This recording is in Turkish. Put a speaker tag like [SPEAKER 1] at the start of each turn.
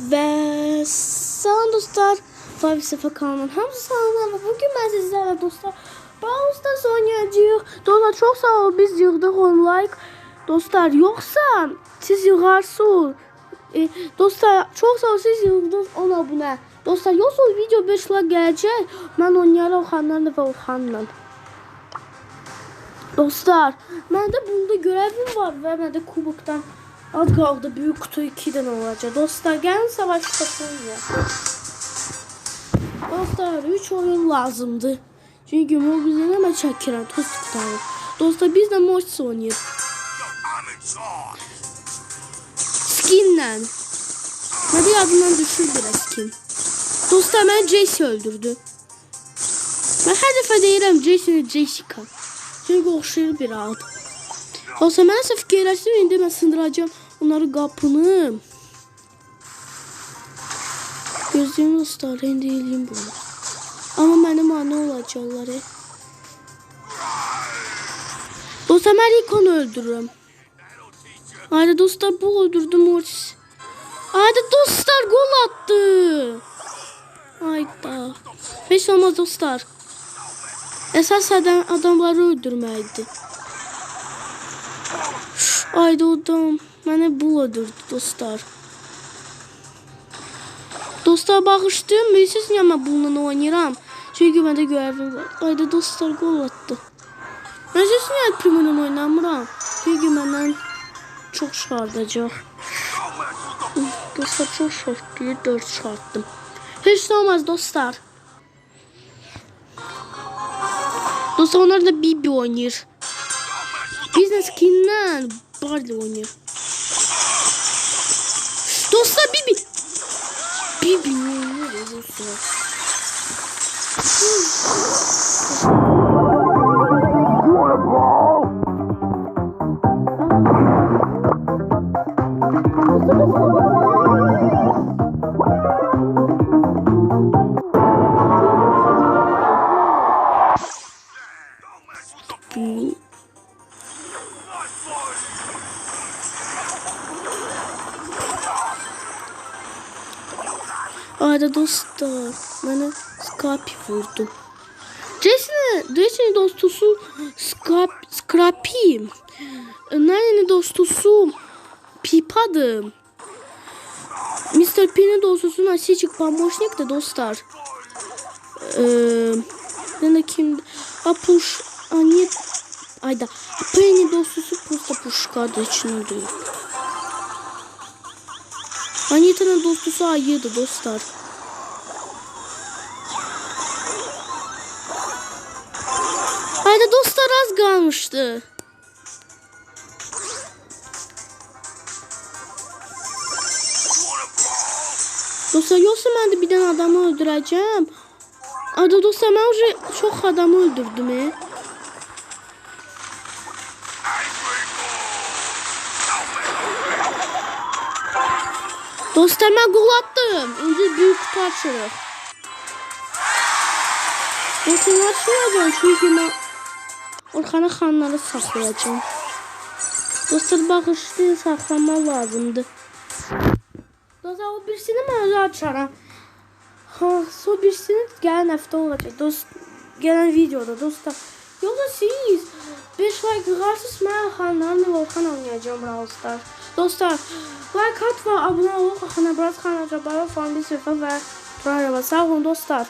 [SPEAKER 1] Ve selam dostlar. Five Sefer kanalının hamısı selamlar. Bugün ben sizlerle dostlar Brawl Stars oynayacağız. Dostlar çok sağ ol biz yığdık on like. Dostlar yoksa siz yığarsınız. E, dostlar çok sağ ol siz yığdınız 10 abone. Dostlar yoksa video 5 like gelecek. Ben oynayarım Orhanlarla ve Orhan'la. Dostlar, məndə bunda görevim var və məndə kubokdan az qaldı böyük kutu 2 dənə olacaq. Dostlar, gəlin savaşlasın ya. Dostlar, 3 oyun lazımdır. Çünki mobildə mən çəkirəm tostukdan. Dostlar, biz də Mortis
[SPEAKER 2] in charge.
[SPEAKER 1] Skinlə. Məndə yadımdan düşür biraz skin. Dostlar, mən Jesse öldürdü. Mən hər dəfə deyirəm Jesse Jessica. Çünki oxşayır bir ad. Olsa mən səhv fikirləşdim, indi mən sındıracağam onları qapını. Gözlüyüm dostlar, indi eləyim bunu. Amma mənim anı olacaqlar. E. Dostlar, mən ilk öldürürüm. Haydi dostlar, bu öldürdü Mortis. Haydi dostlar, gol attı. Hayda. Heç olmaz dostlar. Esas adam adamları öldürməkdir. Ayda adam mənə bu öldürdü dostlar. Dostlar bağışlayın, bilirsiniz niyə mən bununla oynayıram? Çünki məndə görevim var. Ayda dostlar gol attı. Mən siz niyə Primo'yla oynamıram? Çünki məndən çox çıxardacaq. Dostlar çox şart deyir, 4 çıxartdım. Heç nə olmaz dostlar. Dostlar onlar da Bibi oynayır. De skinler Barley oynuyor. Dostlar Bibi. Bibi oynuyor dostlar. Arada dostlar bana Scrappy vurdu. Jesse'nin Jesse'nin dostusu Scrap, Scrappy. Nane'nin dostusu Pipa'dı. Mr. P'nin dostusu Nasicik Pamoşnik de dostlar. Ee, ne kim? Apuş Ani Ayda. Penny dostusu Posta Puşka'da için Anya'nın dostusu ayıydı dostlar. Hayda dostlar az kalmıştı. Dostlar yoksa ben de bir birden adamı öldüreceğim. Ada dostlar ben çok adamı öldürdüm. He. Dostlar ben gol attım. Önce büyük kutu açırıq. Bakın açmayacağım çünkü ben Orxana xanları saxlayacağım. Dostlar bağışlayın saxlamaq lazımdır. Dostlar o birisini mən özü açaram. Ha, so birisini gələn həftə olacaq. Dost, gələn videoda dostlar. Yoxsa siz 5 like yığarsınız mən xanlarla Orxan oynayacağım Brawl Stars. Dostlar, like at və abunə olun. Xana Brawl Xana Cabara falan bir səhifə və Turarava. Sağ olun dostlar.